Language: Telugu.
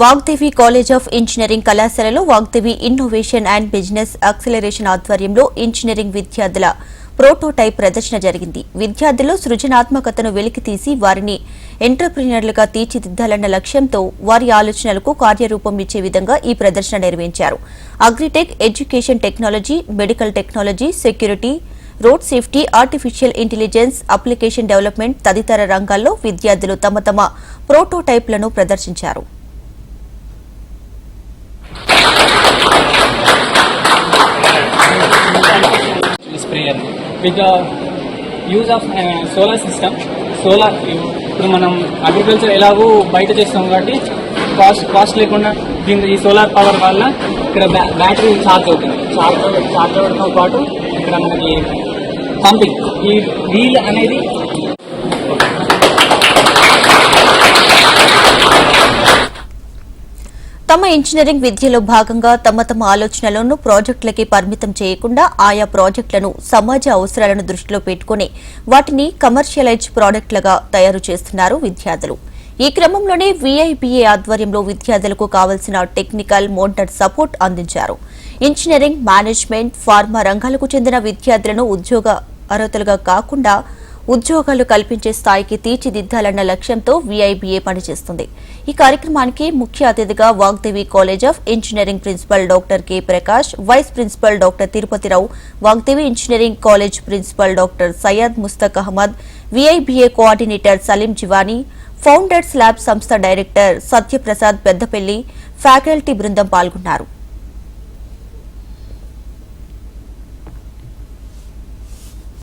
వాగ్దేవి కాలేజ్ ఆఫ్ ఇంజనీరింగ్ కళాశాలలో Vagdevi innovation and business acceleration ఆధ్వర్యంలో ఇంజనీరింగ్ విద్యార్థుల ప్రోటోటైప్ ప్రదర్శన జరిగింది. విద్యార్థుల్లో సృజనాత్మకతను వెలికితీసి వారిని ఎంటర్ప్రీనర్లుగా తీర్చిదిద్దాలన్న లక్ష్యంతో వారి ఆలోచనలకు కార్యరూపం ఇచ్చే విధంగా ఈ ప్రదర్శన నిర్వహించారు. Agritech education technology medical technology security road safety artificial intelligence application development తదితర రంగాల్లో విద్యార్థులు తమ తమ ప్రోటోటైప్లను ప్రదర్శించారు. With use of solar system solar ఇప్పుడు మనం అగ్రికల్చర్ ఎలాగో బయట చేస్తాం కాబట్టి కాస్ట్ కాస్ట్ లేకుండా దీని ఈ సోలార్ పవర్ వల్ల ఇక్కడ బ్యా- బ్యాటరీ ఛార్జ్ అవుతుంది. ఛార్జ్ ఛార్జ్ అవ్వడంతో పాటు ఇక్కడ మనకి పంపింగ్ ఈ వీల్ అనేది తమ ఇంజనీరింగ్ విద్యలో భాగంగా తమ తమ ఆలోచనలను ప్రాజెక్టులకి పరిమితం చేయకుండా ఆయా ప్రాజెక్టులను సమాజ అవసరాలను దృష్టిలో పెట్టుకుని వాటిని కమర్షియలైజ్ ప్రాడక్టులుగా తయారు చేస్తున్నారు విద్యార్థులు. ఈ క్రమంలోనే వీఐబీఏ ఆధ్వర్యంలో విద్యార్థులకు కావలసిన టెక్నికల్ మోంటర్ సపోర్ట్ అందించారు. ఇంజనీరింగ్ మేనేజ్మెంట్ ఫార్మా రంగాలకు చెందిన విద్యార్థులను ఉద్యోగ అర్హతలుగా కాకుండా ఉద్యోగాలు కల్పించే స్థాయికి తీర్చిదిద్దాలన్న లక్ష్యంతో వీఐబీఏ పనిచేస్తుంది. ఈ కార్యక్రమానికి ముఖ్య అతిథిగా Vagdevi college of engineering principal doctor K Prakash vice principal doctor Tirupati Rao Vagdevi engineering college principal doctor Syed Mushtaq Ahmed VIBA coordinator Saleem Jivani founders lab సంస్థ డైరెక్టర్ సత్యప్రసాద్ పెద్దపల్లి ఫ్యాకల్టీ బృందం పాల్గొన్నారు.